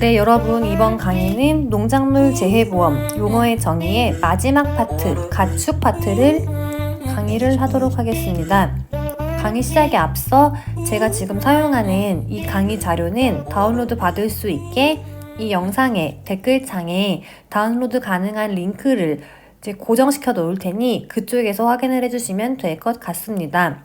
네, 여러분 이번 강의는 농작물 재해보험 용어의 정의의 마지막 파트, 가축 파트를 강의를 하도록 하겠습니다. 강의 시작에 앞서 제가 지금 사용하는 이 강의 자료는 다운로드 받을 수 있게 이 영상의 댓글창에 다운로드 가능한 링크를 이제 고정시켜 놓을 테니 그쪽에서 확인을 해주시면 될 것 같습니다.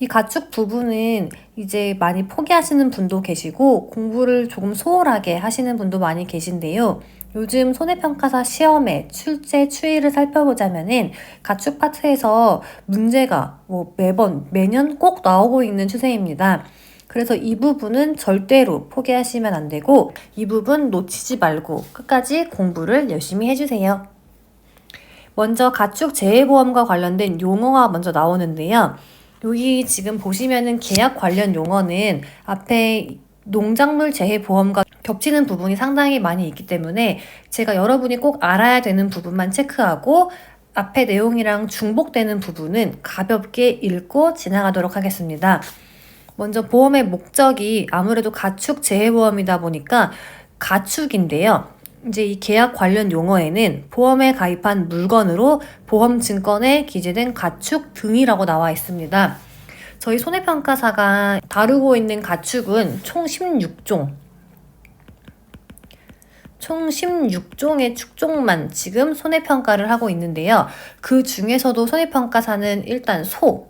이 가축 부분은 이제 많이 포기하시는 분도 계시고 공부를 조금 소홀하게 하시는 분도 많이 계신데요. 요즘 손해평가사 시험의 출제 추이를 살펴보자면은 가축 파트에서 문제가 뭐 매번 매년 꼭 나오고 있는 추세입니다. 그래서 이 부분은 절대로 포기하시면 안 되고 이 부분 놓치지 말고 끝까지 공부를 열심히 해주세요. 먼저 가축 재해보험과 관련된 용어가 먼저 나오는데요. 여기 지금 보시면은 계약 관련 용어는 앞에 농작물 재해 보험과 겹치는 부분이 상당히 많이 있기 때문에 제가 여러분이 꼭 알아야 되는 부분만 체크하고 앞에 내용이랑 중복되는 부분은 가볍게 읽고 지나가도록 하겠습니다. 먼저 보험의 목적이 아무래도 가축 재해보험이다 보니까 가축인데요. 이제 이 계약 관련 용어에는 보험에 가입한 물건으로 보험 증권에 기재된 가축 등이라고 나와 있습니다. 저희 손해평가사가 다루고 있는 가축은 총 16종. 총 16종의 축종만 지금 손해평가를 하고 있는데요. 그 중에서도 손해평가사는 일단 소,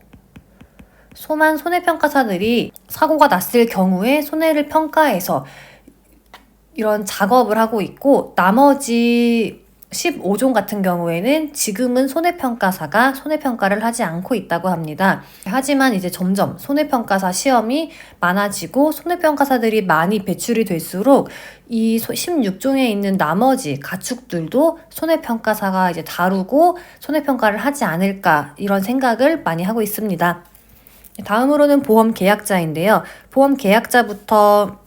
소만 손해평가사들이 사고가 났을 경우에 손해를 평가해서 이런 작업을 하고 있고 나머지 15종 같은 경우에는 지금은 손해평가사가 손해평가를 하지 않고 있다고 합니다. 하지만 이제 점점 손해평가사 시험이 많아지고 손해평가사들이 많이 배출이 될수록 이 16종에 있는 나머지 가축들도 손해평가사가 이제 다루고 손해평가를 하지 않을까 이런 생각을 많이 하고 있습니다. 다음으로는 보험 계약자인데요. 보험 계약자부터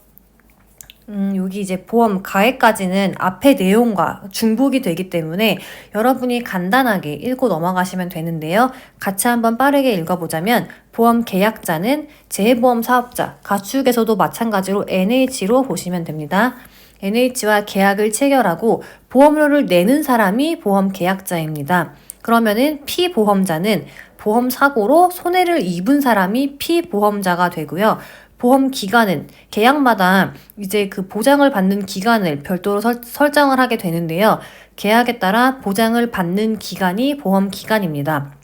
음, 여기 이제 보험 가액까지는 앞의 내용과 중복이 되기 때문에 여러분이 간단하게 읽고 넘어가시면 되는데요. 같이 한번 빠르게 읽어보자면 보험 계약자는 재보험 사업자, 가축에서도 마찬가지로 NH로 보시면 됩니다. NH와 계약을 체결하고 보험료를 내는 사람이 보험 계약자입니다. 그러면은 피보험자는 보험 사고로 손해를 입은 사람이 피보험자가 되고요. 보험 기간은 계약마다 이제 그 보장을 받는 기간을 별도로 설, 설정을 하게 되는데요. 계약에 따라 보장을 받는 기간이 보험 기간입니다.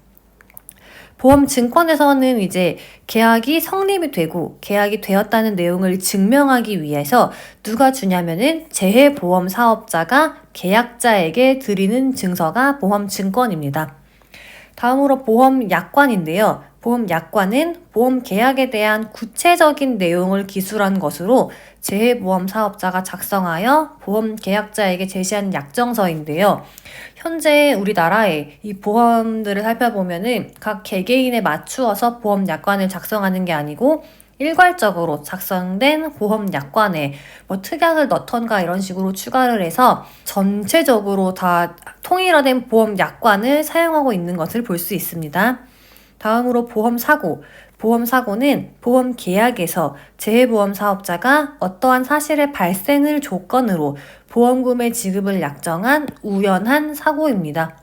보험 증권에서는 이제 계약이 성립이 되고 계약이 되었다는 내용을 증명하기 위해서 누가 주냐면은 재해보험 사업자가 계약자에게 드리는 증서가 보험 증권입니다. 다음으로 보험 약관인데요. 보험 약관은 보험 계약에 대한 구체적인 내용을 기술한 것으로 재해보험 사업자가 작성하여 보험 계약자에게 제시한 약정서인데요. 현재 우리나라의 이 보험들을 살펴보면은 각 개개인에 맞추어서 보험 약관을 작성하는 게 아니고 일괄적으로 작성된 보험 약관에 뭐 특약을 넣던가 이런 식으로 추가를 해서 전체적으로 다 통일화된 보험 약관을 사용하고 있는 것을 볼 수 있습니다. 다음으로 보험 사고. 보험 사고는 보험 계약에서 재해보험 사업자가 어떠한 사실의 발생을 조건으로 보험금의 지급을 약정한 우연한 사고입니다.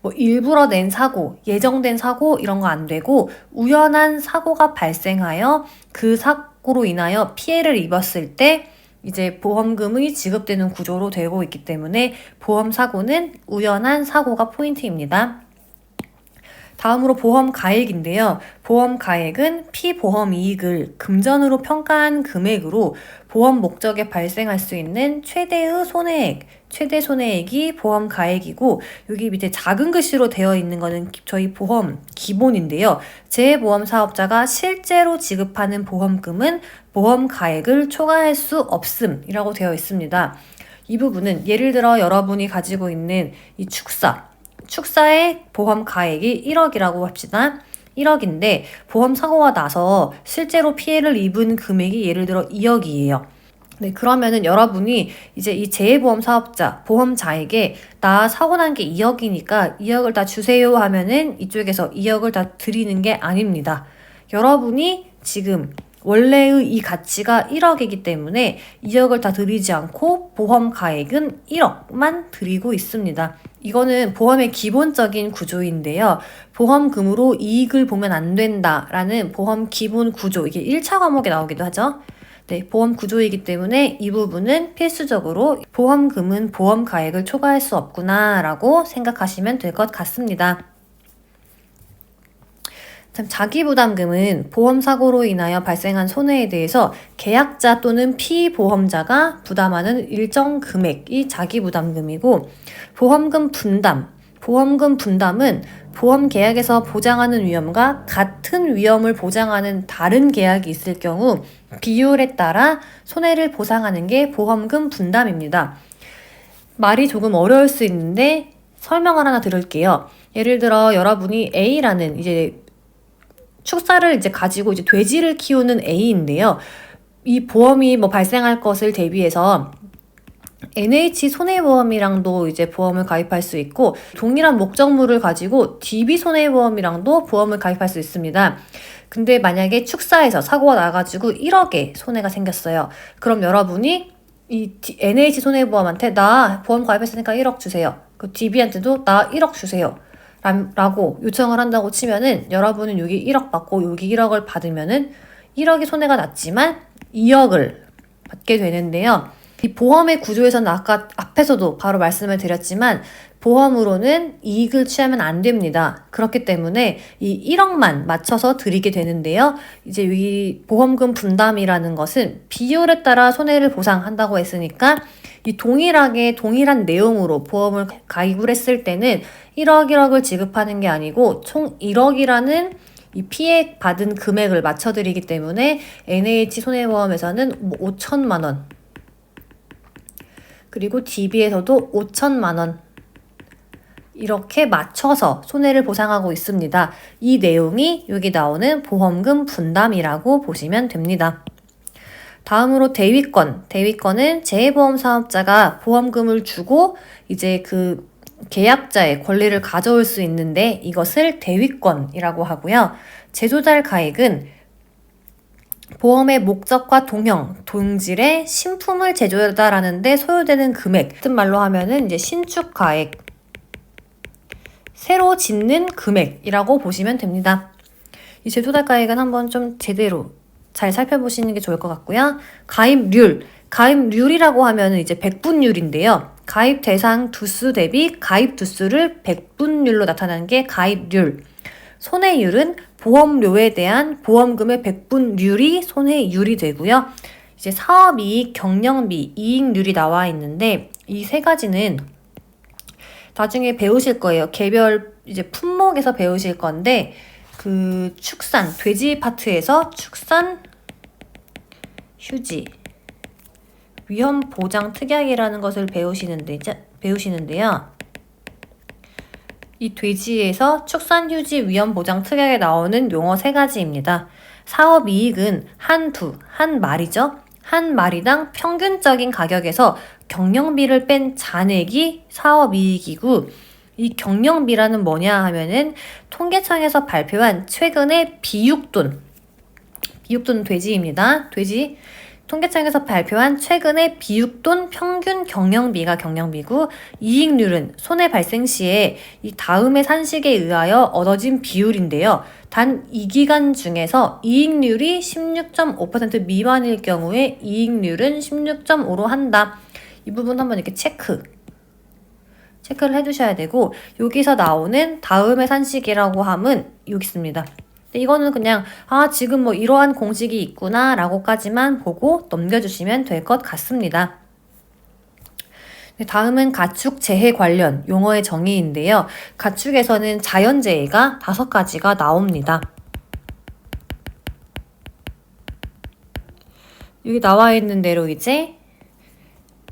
뭐 일부러 낸 사고, 예정된 사고 이런 거 안 되고 우연한 사고가 발생하여 그 사고로 인하여 피해를 입었을 때 이제 보험금이 지급되는 구조로 되고 있기 때문에 보험 사고는 우연한 사고가 포인트입니다. 다음으로 보험 가액인데요. 보험 가액은 피보험 이익을 금전으로 평가한 금액으로 보험 목적에 발생할 수 있는 최대의 손해액, 최대 손해액이 보험 가액이고 여기 밑에 작은 글씨로 되어 있는 거는 저희 보험 기본인데요. 재보험 사업자가 실제로 지급하는 보험금은 보험 가액을 초과할 수 없음이라고 되어 있습니다. 이 부분은 예를 들어 여러분이 가지고 있는 이 축사, 축사의 보험 가액이 1억이라고 합시다. 1억인데 보험 사고가 나서 실제로 피해를 입은 금액이 예를 들어 2억이에요. 네, 그러면은 여러분이 이제 이 재해보험 사업자, 보험자에게 나 사고 난 게 2억이니까 2억을 다 주세요 하면은 이쪽에서 2억을 다 드리는 게 아닙니다. 여러분이 지금 원래의 이 가치가 1억이기 때문에 2억을 다 드리지 않고 보험 가액은 1억만 드리고 있습니다. 이거는 보험의 기본적인 구조인데요. 보험금으로 이익을 보면 안 된다라는 보험 기본 구조, 이게 1차 과목에 나오기도 하죠. 네, 보험 구조이기 때문에 이 부분은 필수적으로 보험금은 보험 가액을 초과할 수 없구나라고 생각하시면 될 것 같습니다. 참 자기부담금은 보험사고로 인하여 발생한 손해에 대해서 계약자 또는 피보험자가 부담하는 일정 금액이 자기부담금이고 보험금 분담, 보험금 분담은 보험 계약에서 보장하는 위험과 같은 위험을 보장하는 다른 계약이 있을 경우 비율에 따라 손해를 보상하는 게 보험금 분담입니다. 말이 조금 어려울 수 있는데 설명을 하나 드릴게요. 예를 들어 여러분이 A라는 이제 축사를 이제 가지고 이제 돼지를 키우는 A인데요. 이 보험이 뭐 발생할 것을 대비해서 NH 손해보험이랑도 이제 보험을 가입할 수 있고 동일한 목적물을 가지고 DB 손해보험이랑도 보험을 가입할 수 있습니다. 근데 만약에 축사에서 사고가 나가지고 1억의 손해가 생겼어요. 그럼 여러분이 이 NH 손해보험한테 나 보험 가입했으니까 1억 주세요. 그 DB한테도 나 1억 주세요. 라고 요청을 한다고 치면은 여러분은 여기 1억 받고 여기 1억을 받으면은 1억이 손해가 났지만 2억을 받게 되는데요. 이 보험의 구조에서는 아까 앞에서도 바로 말씀을 드렸지만 보험으로는 이익을 취하면 안 됩니다. 그렇기 때문에 이 1억만 맞춰서 드리게 되는데요. 이제 이 보험금 분담이라는 것은 비율에 따라 손해를 보상한다고 했으니까 이 동일하게 동일한 내용으로 보험을 가입을 했을 때는 1억 1억을 지급하는 게 아니고 총 1억이라는 이 피해 받은 금액을 맞춰드리기 때문에 NH 손해보험에서는 5천만 뭐원 그리고 DB에서도 5천만 원 이렇게 맞춰서 손해를 보상하고 있습니다. 이 내용이 여기 나오는 보험금 분담이라고 보시면 됩니다. 다음으로 대위권. 대위권은 재해보험 사업자가 보험금을 주고 이제 그 계약자의 권리를 가져올 수 있는데 이것을 대위권이라고 하고요. 제조달 가액은 보험의 목적과 동형, 동질의 신품을 제조하다라는데 소요되는 금액, 같은 말로 하면은 이제 신축 가액, 새로 짓는 금액이라고 보시면 됩니다. 이 제조달 가액은 한번 좀 제대로 잘 살펴보시는 게 좋을 것 같고요. 가입률. 가입률이라고 하면 이제 백분율인데요. 가입 대상 두수 대비 가입 두수를 백분율로 나타나는 게 가입률. 손해율은 보험료에 대한 보험금의 백분율이 손해율이 되고요. 이제 사업이익, 경영비, 이익률이 나와 있는데 이 세 가지는 나중에 배우실 거예요. 개별 이제 품목에서 배우실 건데 그 축산 돼지 파트에서 축산 휴지 위험 보장 특약이라는 것을 배우시는데 배우시는데요. 이 돼지에서 축산 휴지 위험 보장 특약에 나오는 용어 세 가지입니다. 사업 이익은 한 두, 한 마리죠. 한 마리당 평균적인 가격에서 경영비를 뺀 잔액이 사업 이익이고 이 경영비라는 뭐냐 하면은 통계청에서 발표한 최근의 비육돈 비육돈 돼지입니다. 돼지 통계청에서 발표한 최근의 비육돈 평균 경영비가 경영비고 이익률은 손해 발생 시에 이 다음의 산식에 의하여 얻어진 비율인데요. 단 이 기간 중에서 이익률이 16.5% 미만일 경우에 이익률은 16.5로 한다. 이 부분 한번 이렇게 체크 체크를 해두셔야 되고 여기서 나오는 다음의 산식이라고 함은 여기 있습니다. 이거는 그냥 아 지금 뭐 이러한 공식이 있구나 라고까지만 보고 넘겨주시면 될 것 같습니다. 다음은 가축 재해 관련 용어의 정의인데요. 가축에서는 자연재해가 다섯 가지가 나옵니다. 여기 나와 있는 대로 이제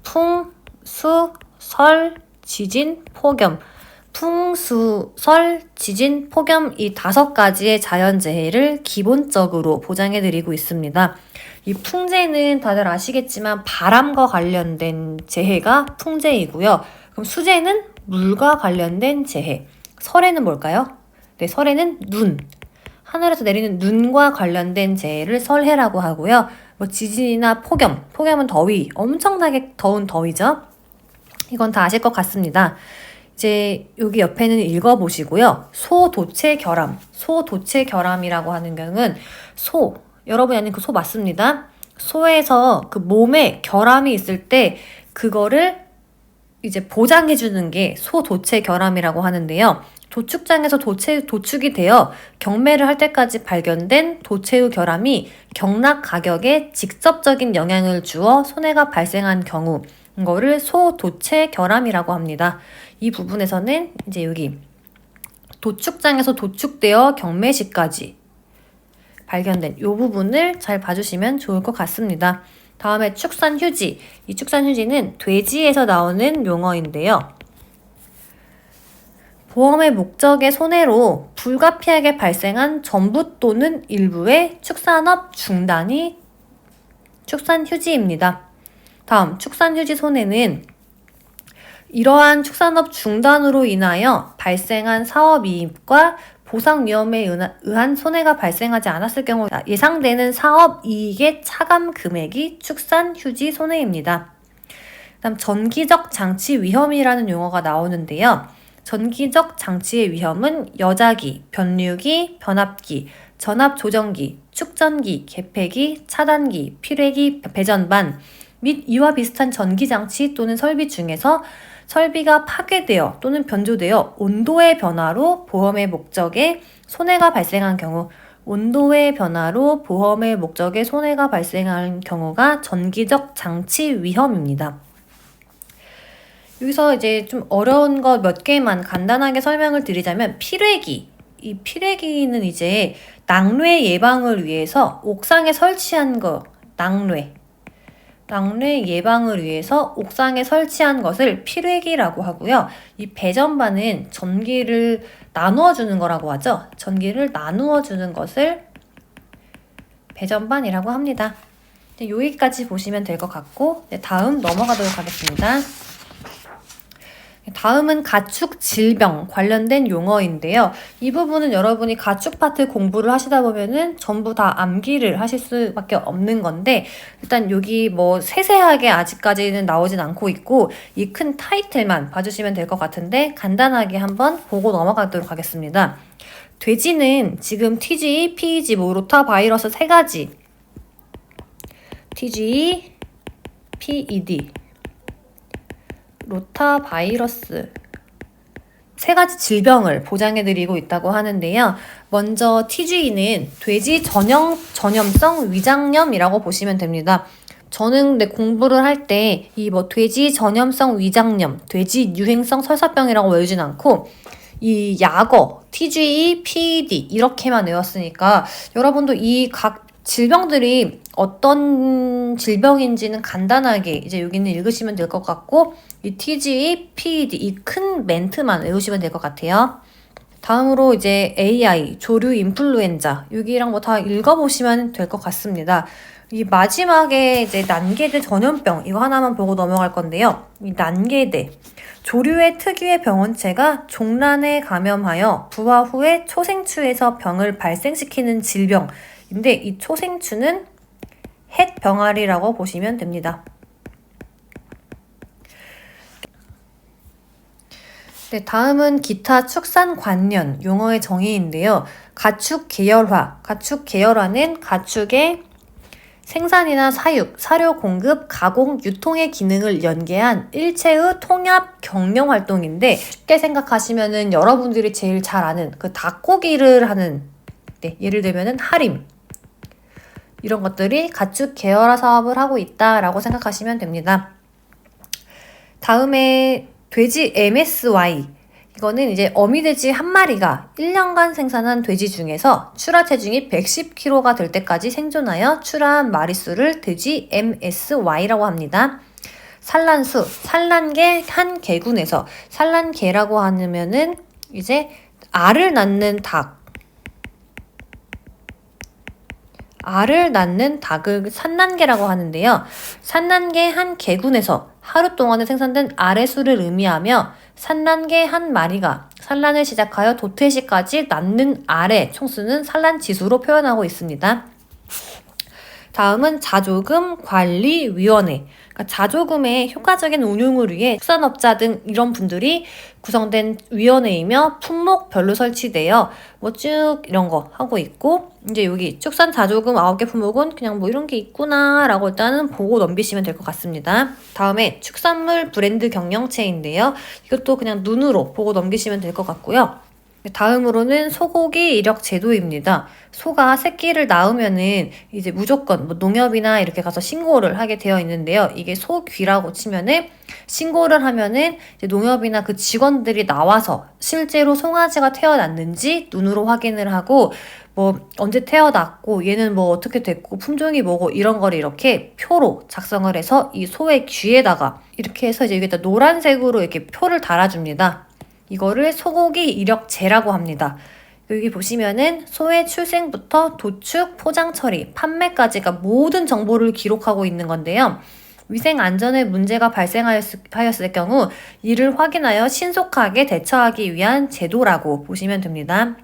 풍, 수, 설, 지진, 폭염 풍수, 설, 지진, 폭염 이 다섯 가지의 자연재해를 기본적으로 보장해드리고 있습니다. 이 풍재는 다들 아시겠지만 바람과 관련된 재해가 풍재이고요. 그럼 수재는 물과 관련된 재해. 설에는 뭘까요? 네, 설에는 눈. 하늘에서 내리는 눈과 관련된 재해를 설해라고 하고요. 뭐 지진이나 폭염, 폭염은 더위, 엄청나게 더운 더위죠. 이건 다 아실 것 같습니다. 이제 여기 옆에는 읽어보시고요. 소도체 결함, 소도체 결함이라고 하는 경우는 소, 여러분이 아닌 그소 맞습니다. 소에서 그 몸에 결함이 있을 때 그거를 이제 보장해주는 게 소도체 결함이라고 하는데요. 도축장에서 도체, 도축이 되어 경매를 할 때까지 발견된 도체의 결함이 경락 가격에 직접적인 영향을 주어 손해가 발생한 경우, 이 거를 소도체 결함이라고 합니다. 이 부분에서는 이제 여기 도축장에서 도축되어 경매 시까지 발견된 이 부분을 잘 봐주시면 좋을 것 같습니다. 다음에 축산 휴지. 이 축산 휴지는 돼지에서 나오는 용어인데요. 보험의 목적의 손해로 불가피하게 발생한 전부 또는 일부의 축산업 중단이 축산 휴지입니다. 다음 축산 휴지 손해는 이러한 축산업 중단으로 인하여 발생한 사업이익과 보상 위험에 의한 손해가 발생하지 않았을 경우 예상되는 사업 이익의 차감 금액이 축산 휴지 손해입니다. 다음 전기적 장치 위험이라는 용어가 나오는데요. 전기적 장치의 위험은 여자기, 변류기, 변압기, 전압 조정기, 축전기, 개폐기, 차단기, 필회기, 배전반 및 이와 비슷한 전기 장치 또는 설비 중에서 설비가 파괴되어 또는 변조되어 온도의 변화로 보험의 목적에 손해가 발생한 경우 온도의 변화로 보험의 목적에 손해가 발생한 경우가 전기적 장치 위험입니다. 여기서 이제 좀 어려운 거몇 개만 간단하게 설명을 드리자면 필회기. 이 필회기는 이제 낙뢰 예방을 위해서 옥상에 설치한 거, 낙뢰. 낙뢰 예방을 위해서 옥상에 설치한 것을 필회기라고 하고요. 이 배전반은 전기를 나누어 주는 거라고 하죠. 전기를 나누어 주는 것을 배전반이라고 합니다. 여기까지 보시면 될 것 같고 다음 넘어가도록 하겠습니다. 다음은 가축 질병 관련된 용어인데요. 이 부분은 여러분이 가축 파트 공부를 하시다 보면은 전부 다 암기를 하실 수밖에 없는 건데 일단 여기 뭐 세세하게 아직까지는 나오진 않고 있고 이 큰 타이틀만 봐주시면 될 것 같은데 간단하게 한번 보고 넘어가도록 하겠습니다. 돼지는 지금 TG, PEG, 뭐 로타 바이러스 세 가지 TG, PED 로타 바이러스 세 가지 질병을 보장해드리고 있다고 하는데요. 먼저 TG는 돼지 전염, 전염성 위장염이라고 보시면 됩니다. 저는 내 공부를 할 때 이 뭐 돼지 전염성 위장염, 돼지 유행성 설사병이라고 외우진 않고 이 약어, TGE, PED 이렇게만 외웠으니까 여러분도 이 각 질병들이 어떤 질병인지는 간단하게 이제 여기는 읽으시면 될 것 같고 이 TG, PED 이 큰 멘트만 외우시면 될 것 같아요. 다음으로 이제 AI, 조류 인플루엔자 여기랑 뭐 다 읽어보시면 될 것 같습니다. 이 마지막에 이제 난개대 전염병 이거 하나만 보고 넘어갈 건데요. 이 난개대 조류의 특유의 병원체가 종란에 감염하여 부화 후에 초생추에서 병을 발생시키는 질병 근데 이 초생추는 햇 병아리라고 보시면 됩니다. 네, 다음은 기타 축산 관련 용어의 정의인데요. 가축 계열화. 가축 계열화는 가축의 생산이나 사육, 사료 공급, 가공, 유통의 기능을 연계한 일체의 통합 경영 활동인데 쉽게 생각하시면은 여러분들이 제일 잘 아는 그 닭고기를 하는 네, 예를 들면은 하림, 이런 것들이 가축 계열화 사업을 하고 있다라고 생각하시면 됩니다. 다음에 돼지 MSY. 이거는 이제 어미돼지 한 마리가 1년간 생산한 돼지 중에서 출하 체중이 110kg가 될 때까지 생존하여 출하한 마리수를 돼지 MSY라고 합니다. 산란수, 산란계 한 개군에서 산란계라고 하면은 이제 알을 낳는 닭, 알을 낳는 닭을 산란계라고 하는데요. 산란계 한 개군에서 하루 동안에 생산된 알의 수를 의미하며 산란개 한 마리가 산란을 시작하여 도태 시까지 낳는 알의 총수는 산란 지수로 표현하고 있습니다. 다음은 자조금 관리위원회. 그러니까 자조금의 효과적인 운용을 위해 축산업자 등 이런 분들이 구성된 위원회이며 품목별로 설치되어 뭐 쭉 이런 거 하고 있고 이제 여기 축산 자조금 9개 품목은 그냥 뭐 이런 게 있구나라고 일단은 보고 넘기시면 될 것 같습니다. 다음에 축산물 브랜드 경영체인데요. 이것도 그냥 눈으로 보고 넘기시면 될 것 같고요. 다음으로는 소고기 이력 제도입니다. 소가 새끼를 낳으면은 이제 무조건 뭐 농협이나 이렇게 가서 신고를 하게 되어 있는데요. 이게 소귀라고 치면은 신고를 하면은 농협이나 그 직원들이 나와서 실제로 송아지가 태어났는지 눈으로 확인을 하고 뭐 언제 태어났고 얘는 뭐 어떻게 됐고 품종이 뭐고 이런 거를 이렇게 표로 작성을 해서 이 소의 귀에다가 이렇게 해서 이제 여기다 노란색으로 이렇게 표를 달아줍니다. 이거를 소고기 이력제라고 합니다. 여기 보시면은 소의 출생부터 도축, 포장 처리, 판매까지가 모든 정보를 기록하고 있는 건데요. 위생 안전에 문제가 발생하였을 경우 이를 확인하여 신속하게 대처하기 위한 제도라고 보시면 됩니다.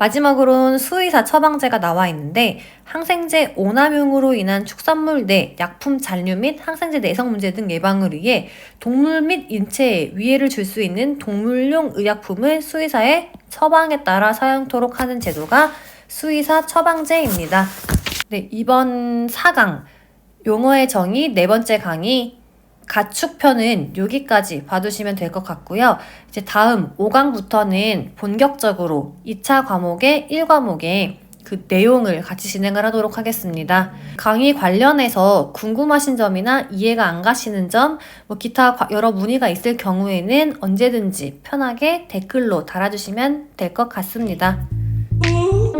마지막으로는 수의사 처방제가 나와 있는데 항생제 오남용으로 인한 축산물 내 약품 잔류 및 항생제 내성 문제 등 예방을 위해 동물 및 인체에 위해를 줄 수 있는 동물용 의약품을 수의사의 처방에 따라 사용토록 하는 제도가 수의사 처방제입니다. 네, 이번 4강 용어의 정의 네 번째 강의 가축편은 여기까지 봐두시면 될 것 같고요. 이제 다음 5강부터는 본격적으로 2차 과목의 1과목에 그 내용을 같이 진행을 하도록 하겠습니다. 강의 관련해서 궁금하신 점이나 이해가 안 가시는 점, 뭐 기타 여러 문의가 있을 경우에는 언제든지 편하게 댓글로 달아주시면 될 것 같습니다. Ooh,